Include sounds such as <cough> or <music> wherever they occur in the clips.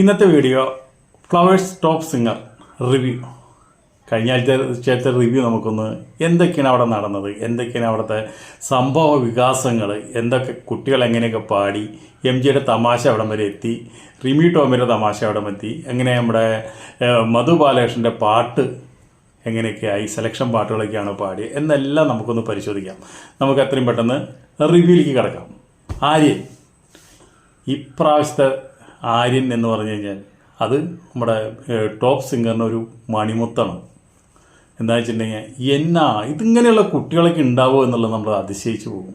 ഇന്നത്തെ video Flowers top singer review കഴിഞ്ഞ ആഴ്ചത്തെ റിവ്യൂ നമുക്കൊന്ന് എന്തൊക്കെയാണ് അവിടെ നടന്നത്? എന്തൊക്കെയാണ് അവിടുത്തെ സംഭവ വികാസങ്ങൾ എന്തൊക്കെ കുട്ടികൾ എങ്ങനെയൊക്കെ പാടി? എം ജിയുടെ തമാശ അവിടം വരെ എത്തി. റിമി ടോമിന്റെ തമാശ അവിടം എത്തി. എങ്ങനെ നമ്മുടെ മധു ബാലകൃഷ്ണന്റെ പാട്ട് എങ്ങനെയൊക്കെയായി സെലക്ഷൻ പാട്ടുകളൊക്കെയാണ് പാടി എന്നെല്ലാം നമുക്കൊന്ന് പരിശോധിക്കാം. നമുക്ക് എത്രയും പെട്ടെന്ന് റിവ്യൂയിലേക്ക് കിടക്കാം. ആര്യൻ ഇപ്രാവശ്യത്തെ ആര്യൻ എന്ന് പറഞ്ഞു കഴിഞ്ഞാൽ അത് നമ്മുടെ ടോപ്പ് സിംഗറിന്റെ ഒരു മണിമുത്താണ്. എന്താ വെച്ചിട്ടുണ്ടെങ്കിൽ എന്നാ ഇതിങ്ങനെയുള്ള കുട്ടികളൊക്കെ ഉണ്ടാവുമോ എന്നുള്ളത് നമ്മൾ അതിശയിച്ചു പോകും.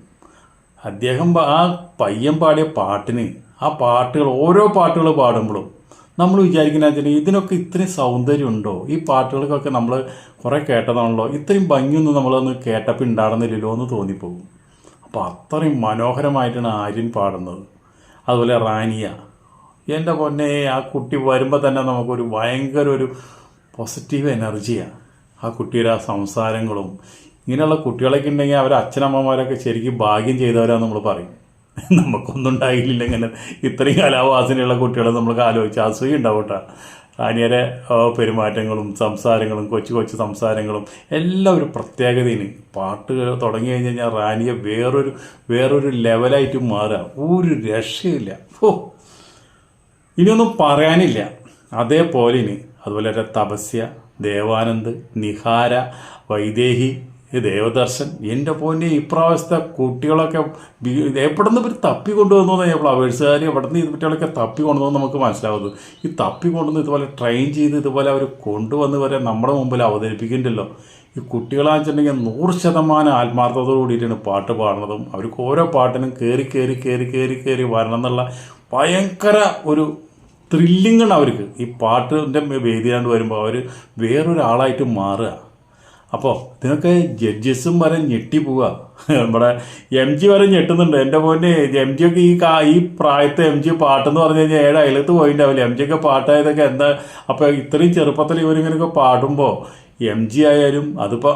അദ്ദേഹം ആ പയ്യൻ പാടിയ പാട്ടിന് ആ പാട്ടുകൾ ഓരോ പാട്ടുകൾ പാടുമ്പോഴും നമ്മൾ വിചാരിക്കുന്ന ഇതിനൊക്കെ ഇത്രയും സൗന്ദര്യം ഉണ്ടോ? ഈ പാട്ടുകൾക്കൊക്കെ നമ്മൾ കുറേ കേട്ടതാണല്ലോ. ഇത്രയും ഭംഗിയൊന്നും നമ്മളൊന്ന് കേട്ടപ്പോൾ ഉണ്ടാകുന്നില്ലല്ലോ എന്ന് തോന്നിപ്പോകും. അപ്പോൾ അത്രയും മനോഹരമായിട്ടാണ് ആര്യൻ പാടുന്നത്. അതുപോലെ റാനിയ. എന്റെ പൊന്നെ ആ കുട്ടി വരുമ്പോൾ തന്നെ നമുക്കൊരു ഭയങ്കര ഒരു പോസിറ്റീവ് എനർജിയാണ് ആ കുട്ടിയുടെ ആ സംസാരങ്ങളും ഇങ്ങനെയുള്ള കുട്ടികളൊക്കെ ഉണ്ടെങ്കിൽ അവർ അച്ഛനമ്മമാരൊക്കെ ശരിക്കും ഭാഗ്യം ചെയ്തവരാന്ന് നമ്മൾ പറയും. നമുക്കൊന്നും ഉണ്ടായില്ല ഇങ്ങനെ ഇത്രയും കലാവാസനയുള്ള കുട്ടികളെ നമ്മൾ ആലോചിച്ച് അസൂയ ഉണ്ടാവും കേട്ടോ റാനിയുടെ പെരുമാറ്റങ്ങളും സംസാരങ്ങളും കൊച്ചു കൊച്ചു സംസാരങ്ങളും എല്ലാം ഒരു പ്രത്യേകതയാണ് പാട്ട് തുടങ്ങി കഴിഞ്ഞ് കഴിഞ്ഞാൽ റാനിയെ വേറൊരു വേറൊരു ലെവലായിട്ട് മാറുക ഒരു രക്ഷയില്ല. ഓ ഇനിയൊന്നും പറയാനില്ല. അതേപോലെ ഇനി അതുപോലെ തന്നെ തപസ്യ ദേവാനന്ദ് നിഹാര വൈദേഹി ദേവദർശൻ എന്റെ പോന്നെ ഇപ്രാവശ്യത്തെ കുട്ടികളൊക്കെ എവിടെ ഇവർ തപ്പി കൊണ്ടുവന്നു ഞാൻ ഫ്ലവേഴ്സുകാർ എവിടെ നിന്ന് കുട്ടികളൊക്കെ തപ്പി കൊണ്ടുവന്നു നമുക്ക് മനസ്സിലാവുന്നത് ഈ തപ്പി കൊണ്ടുവന്ന് ഇതുപോലെ ട്രെയിൻ ചെയ്ത് ഇതുപോലെ അവർ കൊണ്ടുവന്ന് വരെ നമ്മുടെ മുമ്പിൽ അവതരിപ്പിക്കുന്നുണ്ടല്ലോ. ഈ കുട്ടികളാണെന്ന് വെച്ചിട്ടുണ്ടെങ്കിൽ നൂറ് ശതമാനം ആത്മാർത്ഥതയോട് പാട്ട് പാടുന്നതും. അവർക്ക് ഓരോ പാട്ടിനും കയറി കയറി കയറി കയറി കയറി വരണം എന്നുള്ള ഭയങ്കര ഒരു ത്രില്ലിംഗ് ആണ് അവർക്ക്. ഈ പാട്ടിന്റെ വേദിയാണ്ട് വരുമ്പോൾ അവർ വേറൊരാളായിട്ട് മാറുക. അപ്പോൾ ഇതിനൊക്കെ ജഡ്ജസും വരെ ഞെട്ടി പോവുക. നമ്മുടെ എം ജി വരെ ഞെട്ടുന്നുണ്ട്. എന്റെ മോനെ എം ജി ഒക്കെ ഈ കാ ഈ പ്രായത്തെ എം ജി പാട്ടെന്ന് പറഞ്ഞു കഴിഞ്ഞാൽ ഏഴ് അയലത്ത് പോയിട്ടുണ്ടാവില്ല എം ജി ഒക്കെ പാട്ടായതൊക്കെ എന്താ? അപ്പോൾ ഇത്രയും ചെറുപ്പത്തിൽ ഇവരിങ്ങനെയൊക്കെ പാടുമ്പോൾ എം ജി ആയാലും അതിപ്പോൾ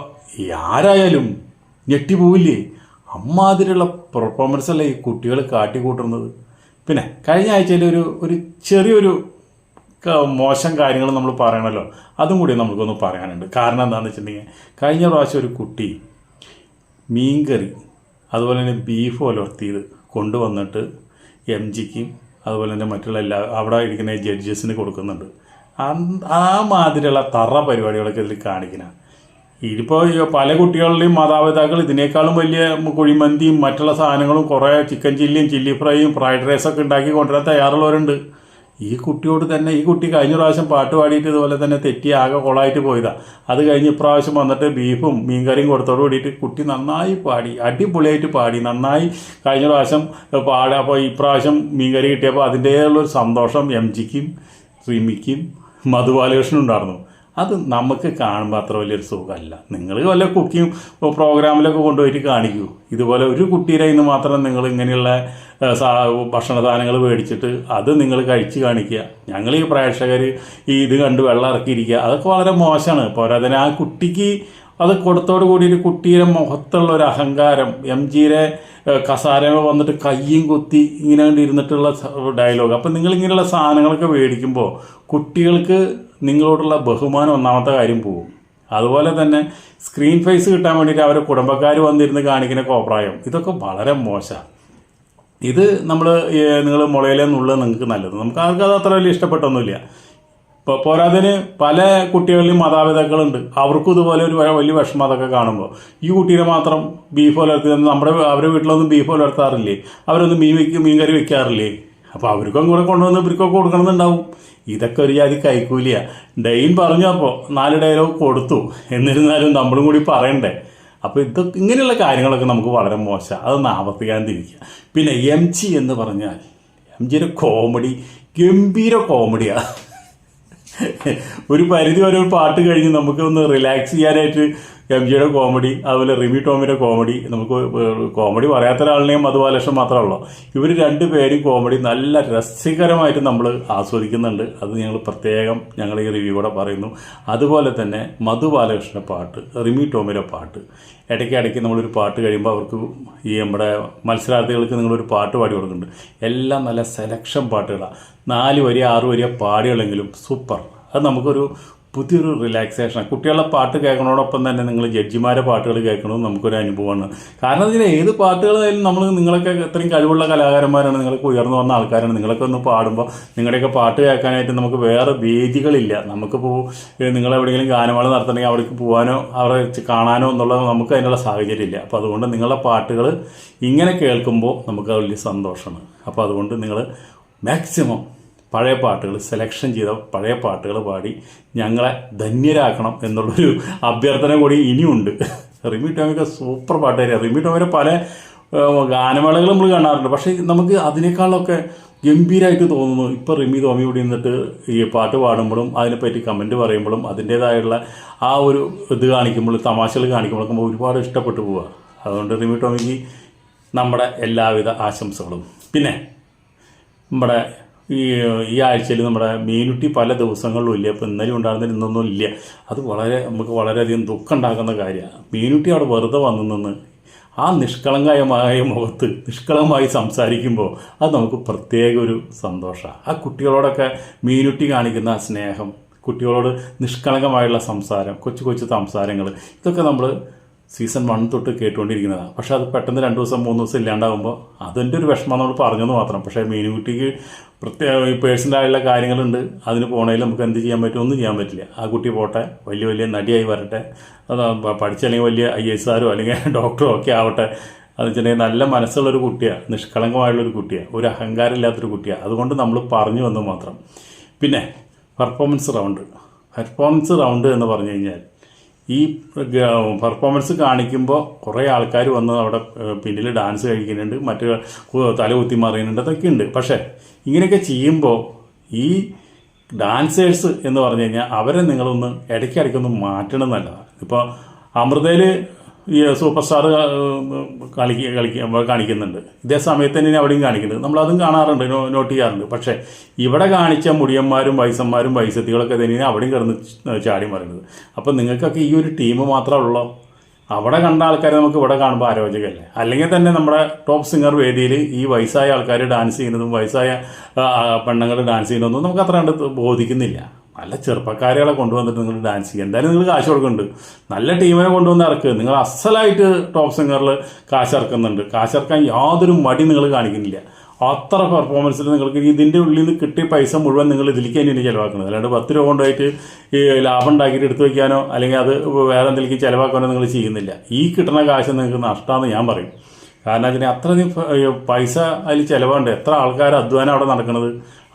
ആരായാലും ഞെട്ടി പോവില്ലേ? അമ്മാതിരിയുള്ള പെർഫോമൻസ് അല്ലേ ഈ കുട്ടികൾ കാട്ടിക്കൂട്ടുന്നത്. പിന്നെ കഴിഞ്ഞ ആഴ്ചയിൽ ഒരു ഒരു ചെറിയൊരു മോശം കാര്യങ്ങൾ നമ്മൾ പറയണമല്ലോ അതും കൂടി നമുക്കൊന്ന് പറയാനുണ്ട്. കാരണം എന്താണെന്ന് വെച്ചിട്ടുണ്ടെങ്കിൽ കഴിഞ്ഞ പ്രാവശ്യം ഒരു കുട്ടി മീൻകറി അതുപോലെ തന്നെ ബീഫ് പുലർത്തിയത് കൊണ്ടുവന്നിട്ട് എം ജിക്കും അതുപോലെ തന്നെ മറ്റുള്ള എല്ലാ അവിടെ ഇരിക്കുന്ന ജഡ്ജസിന് കൊടുക്കുന്നുണ്ട്. ആ മാതിരിയുള്ള തറ പരിപാടികളൊക്കെ ഇതിൽ കാണിക്കണം ഇതിപ്പോൾ പല കുട്ടികളുടെയും മാതാപിതാക്കൾ ഇതിനേക്കാളും വലിയ കുഴിമന്തിയും മറ്റുള്ള സാധനങ്ങളും കുറേ ചിക്കൻ ചില്ലിയും ചില്ലി ഫ്രൈയും ഫ്രൈഡ് റൈസൊക്കെ ഉണ്ടാക്കി കൊണ്ടുവരാൻ തയ്യാറുള്ളവരുണ്ട്. ഈ കുട്ടിയോട് തന്നെ ഈ കുട്ടി കഴിഞ്ഞ പ്രാവശ്യം പാട്ട് പാടിയിട്ട് ഇതുപോലെ തന്നെ തെറ്റി ആകെ കൊളായിട്ട് പോയതാ. അത് കഴിഞ്ഞ് ഇപ്രാവശ്യം വന്നിട്ട് ബീഫും മീൻകറിയും കൊടുത്തോട് കൂടിയിട്ട് കുട്ടി നന്നായി പാടി അടിപൊളിയായിട്ട് പാടി നന്നായി കഴിഞ്ഞ പ്രാവശ്യം പാടുക അപ്പോൾ ഇപ്രാവശ്യം മീൻകറി കിട്ടിയപ്പോൾ അതിന്റേതായുള്ളൊരു സന്തോഷം എം ജിക്കും റിമിക്കും മധുബാലകൃഷ്ണനും ഉണ്ടായിരുന്നു. അത് നമുക്ക് കാണുമ്പോൾ അത്ര വലിയൊരു സുഖമല്ല. നിങ്ങൾ വല്ല കുക്കിംഗ് പ്രോഗ്രാമിലൊക്കെ കൊണ്ടുപോയിട്ട് കാണിക്കൂ. ഇതുപോലെ ഒരു കുട്ടീരെ ഇന്ന് മാത്രം നിങ്ങൾ ഇങ്ങനെയുള്ള ഭക്ഷണ സാധനങ്ങൾ മേടിച്ചിട്ട് അത് നിങ്ങൾ കഴിച്ച് കാണിക്കുക. ഞങ്ങൾ ഈ പ്രേക്ഷകർ ഈ ഇത് കണ്ട് വെള്ളം ഇറക്കിയിരിക്കുക. അതൊക്കെ വളരെ മോശമാണ്. പോരാതെ ആ കുട്ടിക്ക് അത് കൊടുത്തോട് ഒരു കുട്ടിയുടെ മുഖത്തുള്ള ഒരു അഹങ്കാരം എം ജിയുടെ കസാരമ വന്നിട്ട് കയ്യും കുത്തി ഇങ്ങനെ ഇരുന്നിട്ടുള്ള ഡയലോഗ് അപ്പം നിങ്ങൾ ഇങ്ങനെയുള്ള സാധനങ്ങളൊക്കെ മേടിക്കുമ്പോൾ കുട്ടികൾക്ക് നിങ്ങളോടുള്ള ബഹുമാനം ഒന്നാമത്തെ കാര്യം പോകും അതുപോലെ തന്നെ സ്ക്രീൻ ഫേസ് കിട്ടാൻ വേണ്ടിയിട്ട് അവരെ കുടുംബക്കാർ വന്നിരുന്ന് കാണിക്കുന്ന കോപ്രായം. ഇതൊക്കെ വളരെ മോശമാണ് ഇത് നമ്മൾ നിങ്ങൾ മുളയിലെ നിങ്ങൾക്ക് നല്ലത്. നമുക്ക് ആർക്കും അത് അത്ര വലിയ ഇഷ്ടപ്പെട്ടൊന്നുമില്ല. ഇപ്പോൾ പോരാതിന് പല കുട്ടികളിലും മാതാപിതാക്കളുണ്ട്. അവർക്കും ഇതുപോലെ ഒരു വലിയ വിഷമം അതൊക്കെ കാണുമ്പോൾ ഈ കുട്ടീനെ മാത്രം ബീഫ് പുലർത്തി നമ്മുടെ അവരുടെ വീട്ടിലൊന്നും ബീഫ് പുലർത്താറില്ലേ? അവരൊന്നും മീൻ വെക്കും മീൻ കറി വെക്കാറില്ലേ? അപ്പോൾ അവർക്കും കൂടെ കൊണ്ടുവന്ന് ഇവർക്കൊക്കെ കൊടുക്കണമെന്നുണ്ടാവും. ഇതൊക്കെ ഒരു ജാതി കൈക്കൂലിയ. ഡെയിൻ പറഞ്ഞപ്പോൾ നാല് ഡയലോഗ് കൊടുത്തു. എന്നിരുന്നാലും നമ്മളും കൂടി പറയണ്ടേ? അപ്പോൾ ഇതൊക്കെ ഇങ്ങനെയുള്ള കാര്യങ്ങളൊക്കെ നമുക്ക് വളരെ മോശം. അതൊന്ന് ആവർത്തിക്കാതിരിക്കുക പിന്നെ എം ജി എന്ന് പറഞ്ഞാൽ എം ജിയുടെ കോമഡി ഗംഭീര കോമഡിയാണ് ഒരു പരിധി വരെ ഒരു പാട്ട് കഴിഞ്ഞ് നമുക്ക് ഒന്ന് റിലാക്സ് ചെയ്യാനായിട്ട് എം ജിയുടെ കോമഡി അതുപോലെ റിമി ടോമിയുടെ കോമഡി നമുക്ക് കോമഡി പറയാത്ത ഒരാളിനെയും മധുബാലകൃഷ്ണൻ മാത്രമേ ഉള്ളൂ ഇവർ രണ്ട് പേരും കോമഡി നല്ല രസകരമായിട്ട് നമ്മൾ ആസ്വദിക്കുന്നുണ്ട്. അത് ഞങ്ങൾ പ്രത്യേകം ഞങ്ങൾ ഈ റിവ്യൂ കൂടെ പറയുന്നു. അതുപോലെ തന്നെ മധു ബാലകൃഷ്ണന്റെ പാട്ട് റിമി ടോമിയുടെ പാട്ട്. ഇടയ്ക്ക് ഇടയ്ക്ക് നമ്മളൊരു പാട്ട് കഴിയുമ്പോൾ അവർക്ക് ഈ നമ്മുടെ മത്സരാർത്ഥികൾക്ക് നിങ്ങളൊരു പാട്ട് പാടി കൊടുക്കുന്നുണ്ട്. എല്ലാം നല്ല സെലക്ഷൻ പാട്ടുകളാണ് നാല് വരി ആറ് വരിയ പാടികളെങ്കിലും സൂപ്പർ. അത് നമുക്കൊരു പുതിയൊരു റിലാക്സേഷൻ കുട്ടികളുടെ പാട്ട് കേൾക്കണോടൊപ്പം തന്നെ നിങ്ങൾ ജഡ്ജിമാരെ പാട്ടുകൾ കേൾക്കണമെന്ന് നമുക്കൊരു അനുഭവമാണ്. കാരണം ഇതിൽ ഏത് പാട്ടുകളായാലും നമ്മൾ നിങ്ങളൊക്കെ ഇത്രയും കഴിവുള്ള കലാകാരന്മാരാണ്. നിങ്ങളൊക്കെ ഉയർന്നു വന്ന ആൾക്കാരാണ്. നിങ്ങളൊക്കെ ഒന്ന് പാടുമ്പോൾ നിങ്ങളുടെയൊക്കെ പാട്ട് കേൾക്കാനായിട്ട് നമുക്ക് വേറെ വേദികളില്ല. നമുക്കിപ്പോൾ നിങ്ങൾ എവിടെയെങ്കിലും ഗാനമേള നടത്തണമെങ്കിൽ അവിടേക്ക് പോകാനോ അവരെ കാണാനോ എന്നുള്ളത് നമുക്ക് അതിനുള്ള സാഹചര്യമില്ല. അപ്പോൾ അതുകൊണ്ട് നിങ്ങളുടെ പാട്ടുകൾ ഇങ്ങനെ കേൾക്കുമ്പോൾ നമുക്ക് വലിയ സന്തോഷമാണ്. അപ്പോൾ അതുകൊണ്ട് നിങ്ങൾ മാക്സിമം പഴയ പാട്ടുകൾ സെലക്ഷൻ ചെയ്ത പഴയ പാട്ടുകൾ പാടി ഞങ്ങളെ ധന്യരാക്കണം എന്നുള്ളൊരു അഭ്യർത്ഥന കൂടി ഇനിയുണ്ട്. റിമി ടോമിക്ക് സൂപ്പർ പാട്ടുകാരിയാണ് റിമി ടോമിയുടെ പല ഗാനമേളകൾ നമ്മൾ കാണാറുണ്ട്. പക്ഷേ നമുക്ക് അതിനേക്കാളൊക്കെ ഗംഭീരമായിട്ട് തോന്നുന്നു. ഇപ്പോൾ റിമി തോമി ഇവിടെ നിന്നിട്ട് ഈ പാട്ട് പാടുമ്പോഴും അതിനെപ്പറ്റി കമന്റ് പറയുമ്പോഴും അതിന്റേതായുള്ള ആ ഒരു ഇത് കാണിക്കുമ്പോൾ തമാശകൾ കാണിക്കുമ്പോഴൊക്കെ ഒരുപാട് ഇഷ്ടപ്പെട്ടു പോവുക. അതുകൊണ്ട് റിമി ടോമിക്ക് നമ്മുടെ എല്ലാവിധ ആശംസകളും. പിന്നെ നമ്മുടെ ഈ ഈ ആഴ്ചയിൽ നമ്മുടെ മീനുട്ടി പല ദിവസങ്ങളിലും ഇല്ല. അപ്പോൾ ഇന്നലെ ഉണ്ടായിരുന്നില്ല ഇന്നൊന്നും ഇല്ല. അത് വളരെ നമുക്ക് വളരെയധികം ദുഃഖം ഉണ്ടാക്കുന്ന കാര്യമാണ്. മീനുട്ടി അവിടെ വെറുതെ വന്നു നിന്ന് ആ നിഷ്കളങ്കമായ മുഖത്ത് നിഷ്കളങ്കമായി സംസാരിക്കുമ്പോൾ അത് നമുക്ക് പ്രത്യേക ഒരു സന്തോഷമാണ്. ആ കുട്ടികളോടൊക്കെ മീനുട്ടി കാണിക്കുന്ന സ്നേഹം കുട്ടികളോട് നിഷ്കളങ്കമായുള്ള സംസാരം കൊച്ചു കൊച്ചു സംസാരങ്ങൾ ഇതൊക്കെ നമ്മൾ സീസൺ വൺ തൊട്ട് കേട്ടുകൊണ്ടിരിക്കുന്നതാണ് പക്ഷെ അത് പെട്ടെന്ന് രണ്ട് ദിവസം മൂന്ന് ദിവസം ഇല്ലാണ്ടാകുമ്പോൾ അതിന്റെ ഒരു വിഷമം നമ്മൾ പറഞ്ഞെന്ന് മാത്രം. പക്ഷേ മീനുകുട്ടിക്ക് പ്രത്യേക പേഴ്സണലായുള്ള കാര്യങ്ങളുണ്ട്. അതിന് പോണേൽ നമുക്ക് എന്ത് ചെയ്യാൻ പറ്റും? ഒന്നും ചെയ്യാൻ പറ്റില്ല. ആ കുട്ടി പോട്ടെ വലിയ വലിയ നടിയായി വരട്ടെ. അത് പഠിച്ചല്ലെങ്കിൽ വലിയ ഐ എസ് ആരോ അല്ലെങ്കിൽ ഡോക്ടറോ ഒക്കെ ആവട്ടെ. അത് വെച്ചിട്ടുണ്ടെങ്കിൽ നല്ല മനസ്സുള്ളൊരു കുട്ടിയാണ് നിഷ്കളങ്കമായുള്ളൊരു കുട്ടിയാണ് ഒരു അഹങ്കാരം ഇല്ലാത്തൊരു കുട്ടിയാണ് അതുകൊണ്ട് നമ്മൾ പറഞ്ഞു വന്നു മാത്രം. പിന്നെ പെർഫോമൻസ് റൗണ്ട് പെർഫോമൻസ് റൗണ്ട് എന്ന് പറഞ്ഞു കഴിഞ്ഞാൽ ഈ പെർഫോമൻസ് കാണിക്കുമ്പോൾ കുറേ ആൾക്കാർ വന്ന് അവിടെ പിന്നിൽ ഡാൻസ് കഴിക്കുന്നുണ്ട് മറ്റ് തല കുത്തി മറിയുന്നുണ്ട് അതൊക്കെ ഉണ്ട് പക്ഷേ ഇങ്ങനെയൊക്കെ ചെയ്യുമ്പോൾ ഈ ഡാൻസേഴ്സ് എന്ന് പറഞ്ഞു കഴിഞ്ഞാൽ അവരെ നിങ്ങളൊന്ന് ഇടയ്ക്കിടയ്ക്കൊന്ന് മാറ്റണം എന്നല്ല. ഇപ്പോൾ അമൃതയിൽ ഈ സൂപ്പർ സ്റ്റാർ കളിക്ക കളിക്കുക കാണിക്കുന്നുണ്ട്. ഇതേ സമയത്ത് തന്നെ അവിടെയും കാണിക്കുന്നുണ്ട്. നമ്മളതും കാണാറുണ്ട് നോട്ട് ചെയ്യാറുണ്ട്. പക്ഷേ ഇവിടെ കാണിച്ച മുടിയന്മാരും വയസ്സന്മാരും വയസ്സത്തികളൊക്കെ തന്നെയാണ് അവിടെയും കിടന്ന് ചാടി മറിയുന്നത്. അപ്പം നിങ്ങൾക്കൊക്കെ ഈ ഒരു ടീം മാത്രമേ ഉള്ളൂ? അവിടെ കണ്ട ആൾക്കാരെ നമുക്ക് ഇവിടെ കാണുമ്പോൾ ആരോചകമല്ലേ അല്ലെങ്കിൽ തന്നെ നമ്മുടെ ടോപ്പ് സിംഗർ വേദിയിൽ ഈ വയസ്സായ ആൾക്കാർ ഡാൻസ് ചെയ്യുന്നതും വയസ്സായ പെണ്ണുങ്ങൾ ഡാൻസ് ചെയ്യുന്നതൊന്നും നമുക്ക് അത്ര കണ്ട് ബോധിക്കുന്നില്ല. നല്ല ചെറുപ്പക്കാരികളെ കൊണ്ടുവന്നിട്ട് നിങ്ങൾ ഡാൻസ് ചെയ്യുക. എന്തായാലും നിങ്ങൾ കാശ് കൊടുക്കുന്നുണ്ട്. നല്ല ടീമിനെ കൊണ്ടുവന്ന് ഇറക്കുക നിങ്ങൾ അസലായിട്ട് ടോപ്പ് സിംഗറിൽ കാശ് ഇറക്കുന്നുണ്ട്. കാശ് ഇറക്കാൻ യാതൊരു മടി നിങ്ങൾ കാണിക്കുന്നില്ല. അത്ര പെർഫോമൻസിൽ നിങ്ങൾക്ക് ഇതിന്റെ ഉള്ളിൽ നിന്ന് കിട്ടിയ പൈസ മുഴുവൻ നിങ്ങൾ ഇതിലേക്ക് തന്നെയാണ് ചിലവാക്കുന്നത്. അല്ലാണ്ട് പത്ത് രൂപ കൊണ്ടുപോയിട്ട് ഈ ലാഭം ഉണ്ടാക്കിയിട്ട് എടുത്തു വയ്ക്കാനോ അല്ലെങ്കിൽ അത് വേറെ എന്തെങ്കിലും ചിലവാക്കാനോ നിങ്ങൾ ചെയ്യുന്നില്ല. ഈ കിട്ടുന്ന കാശ് നിങ്ങൾക്ക് നഷ്ടമാണെന്ന് ഞാൻ പറയും. കാരണം അതിന് അത്രയധികം പൈസ അതിൽ ചിലവുണ്ട് എത്ര ആൾക്കാർ അധ്വാനം അവിടെ നടക്കുന്നത്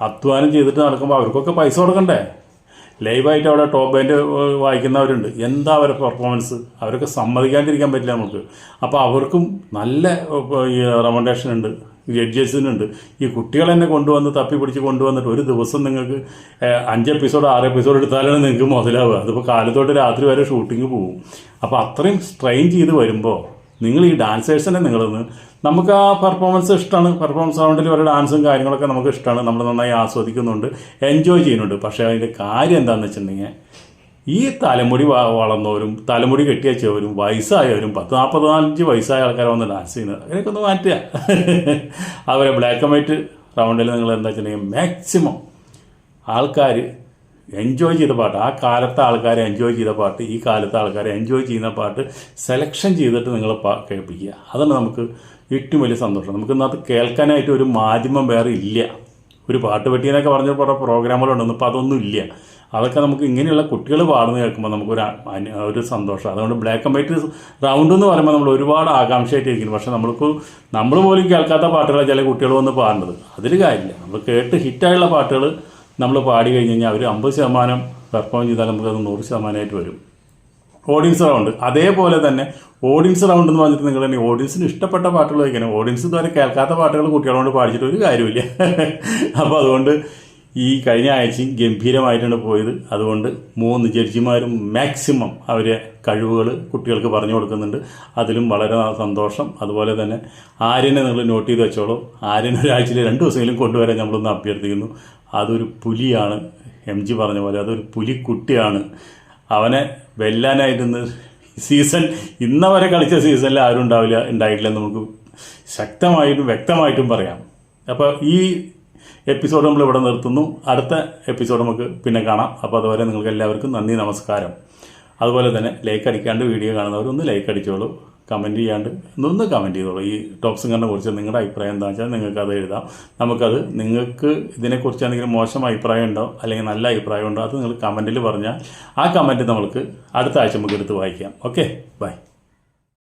അധ്വാനം ചെയ്തിട്ട് നടക്കുമ്പോൾ അവർക്കൊക്കെ പൈസ കൊടുക്കണ്ടേ? ലൈവായിട്ട് അവിടെ ടോപ്പ് ബാൻഡ് വായിക്കുന്നവരുണ്ട്. എന്താ അവരുടെ പെർഫോമൻസ് അവരൊക്കെ സമ്മതിക്കാണ്ടിരിക്കാൻ പറ്റില്ല നമുക്ക്. അപ്പോൾ അവർക്കും നല്ല റെക്കമെൻഡേഷൻ ഉണ്ട്. ജഡ്ജസിനുണ്ട് ഈ കുട്ടികൾ തന്നെ കൊണ്ടുവന്ന് തപ്പി പിടിച്ച് കൊണ്ടുവന്നിട്ട് ഒരു ദിവസം നിങ്ങൾക്ക് അഞ്ച് എപ്പിസോഡ് ആറ് എപ്പിസോഡ് എടുത്താലാണ് നിങ്ങൾക്ക് മുതലാവുക. അതിപ്പോൾ കാലത്തോട്ട് രാത്രി വരെ ഷൂട്ടിങ് പോകും. അപ്പോൾ അത്രയും സ്ട്രെയിൻ ചെയ്ത് വരുമ്പോൾ നിങ്ങൾ ഈ ഡാൻസേഴ്സിനെ നിങ്ങളൊന്ന്? നമുക്ക് ആ പെർഫോമൻസ് ഇഷ്ടമാണ് പെർഫോമൻസ് റൗണ്ടിൽ ഓരോ ഡാൻസും കാര്യങ്ങളൊക്കെ നമുക്ക് ഇഷ്ടമാണ് നമ്മൾ നന്നായി ആസ്വദിക്കുന്നുണ്ട്. എൻജോയ് ചെയ്യുന്നുണ്ട്. പക്ഷേ അതിന്റെ കാര്യം എന്താണെന്ന് വെച്ചിട്ടുണ്ടെങ്കിൽ ഈ തലമുടി വളർന്നവരും തലമുടി കെട്ടിയച്ചവരും വയസ്സായവരും പത്ത് നാൽപ്പത് നാലഞ്ച് വയസ്സായ ആൾക്കാർ വന്ന് ഡാൻസ് ചെയ്യുന്നത്. അതിനൊക്കെ ഒന്ന് മാറ്റുക. <laughs> അവരെ ബ്ലാക്ക് ആൻഡ് വൈറ്റ് റൗണ്ടിൽ നിങ്ങൾ എന്താ വെച്ചിട്ടുണ്ടെങ്കിൽ മാക്സിമം ആൾക്കാർ എൻജോയ് ചെയ്ത പാട്ട്. ആ കാലത്തെ ആൾക്കാർ എൻജോയ് ചെയ്ത പാട്ട് ഈ കാലത്തെ ആൾക്കാർ എൻജോയ് ചെയ്യുന്ന പാട്ട് സെലക്ഷൻ ചെയ്തിട്ട് നിങ്ങൾ കേൾപ്പിക്കുക. അതാണ് നമുക്ക് ഏറ്റവും വലിയ സന്തോഷം. നമുക്ക് ഇന്നത്തെ കേൾക്കാനായിട്ട് ഒരു മാധ്യമം വേറെ ഇല്ല. ഒരു പാട്ട് പെട്ടിയെന്നൊക്കെ പറഞ്ഞ കുറേ പ്രോഗ്രാമുകളുണ്ട് ഇപ്പോൾ അതൊന്നും ഇല്ല. അതൊക്കെ നമുക്ക് ഇങ്ങനെയുള്ള കുട്ടികൾ പാടുന്ന കേൾക്കുമ്പോൾ നമുക്കൊരു ഒരു സന്തോഷം. അതുകൊണ്ട് ബ്ലാക്ക് ആൻഡ് വൈറ്റ് റൗണ്ട് എന്ന് പറയുമ്പോൾ നമ്മൾ ഒരുപാട് ആകാംക്ഷയായിട്ട് ഇരിക്കുന്നു പക്ഷെ നമ്മൾക്ക് നമ്മൾ പോലും കേൾക്കാത്ത പാട്ടുകളാണ് ചില കുട്ടികൾ വന്ന് പാടുന്നത്. അതിൽ കാര്യമില്ല. നമ്മൾ കേട്ട് ഹിറ്റായുള്ള പാട്ടുകൾ നമ്മൾ പാടി കഴിഞ്ഞ് കഴിഞ്ഞാൽ അവർ അമ്പത് ശതമാനം പെർഫോം ചെയ്താൽ നമുക്കത് നൂറ് ശതമാനമായിട്ട് വരും. ഓഡിയൻസ് റൗണ്ട് അതേപോലെ തന്നെ ഓഡിയൻസ് റൗണ്ട് എന്ന് പറഞ്ഞിട്ട് നിങ്ങൾ തന്നെ ഓഡിയൻസിന് ഇഷ്ടപ്പെട്ട പാട്ടുകൾ വയ്ക്കണം. ഓഡിയൻസ് ഇതുവരെ കേൾക്കാത്ത പാട്ടുകൾ കുട്ടികളോട് പാടിച്ചിട്ട് ഒരു കാര്യമില്ല <laughs> അപ്പോൾ അതുകൊണ്ട് ഈ കഴിഞ്ഞ ആഴ്ചയും ഗംഭീരമായിട്ടാണ് പോയത്. അതുകൊണ്ട് മൂന്ന് ജഡ്ജിമാരും മാക്സിമം അവരെ കഴിവുകൾ കുട്ടികൾക്ക് പറഞ്ഞു കൊടുക്കുന്നുണ്ട്. അതിലും വളരെ സന്തോഷം. അതുപോലെ തന്നെ ആര്യനെ നിങ്ങൾ നോട്ട് ചെയ്ത് വെച്ചോളൂ. ആര്യനെ ഒരാഴ്ചയിൽ രണ്ട് ദിവസമെങ്കിലും കൊണ്ടുവരാൻ നമ്മളൊന്ന് അഭ്യർത്ഥിക്കുന്നു. അതൊരു പുലിയാണ്. എം ജി പറഞ്ഞ പോലെ അതൊരു പുലിക്കുട്ടിയാണ്. അവനെ വെല്ലാനായിട്ടൊന്ന് സീസൺ ഇന്നവരെ കളിച്ച സീസണിൽ ആരും ഉണ്ടാവില്ല ഉണ്ടായിട്ടില്ലെന്ന് നമുക്ക് ശക്തമായിട്ടും വ്യക്തമായിട്ടും പറയാം. അപ്പോൾ ഈ എപ്പിസോഡ് നമ്മൾ ഇവിടെ നിർത്തുന്നു. അടുത്ത എപ്പിസോഡ് നമുക്ക് പിന്നെ കാണാം. അപ്പോൾ അതുവരെ നിങ്ങൾക്ക് എല്ലാവർക്കും നന്ദി നമസ്കാരം. അതുപോലെ തന്നെ ലൈക്ക് അടിക്കാണ്ട് വീഡിയോ കാണുന്നവർ ഒന്ന് ലൈക്ക് അടിച്ചോളൂ. കമന്റ് ചെയ്യാണ്ട് ഒന്ന് കമന്റ് ചെയ്തോളൂ. ഈ ടോപ്പ് സിംഗറിനെ കുറിച്ച് നിങ്ങളുടെ അഭിപ്രായം എന്താണെന്ന് വെച്ചാൽ നിങ്ങൾക്ക് അത് എഴുതാം. നമുക്കത് നിങ്ങൾക്ക് ഇതിനെക്കുറിച്ച് എന്തെങ്കിലും മോശം അഭിപ്രായം ഉണ്ടോ അല്ലെങ്കിൽ നല്ല അഭിപ്രായം ഉണ്ടോ അത് നിങ്ങൾ കമന്റിൽ പറഞ്ഞാൽ ആ കമന്റ് നമ്മൾക്ക് അടുത്ത ആഴ്ച നമുക്ക് എടുത്ത് വായിക്കാം. Okay bye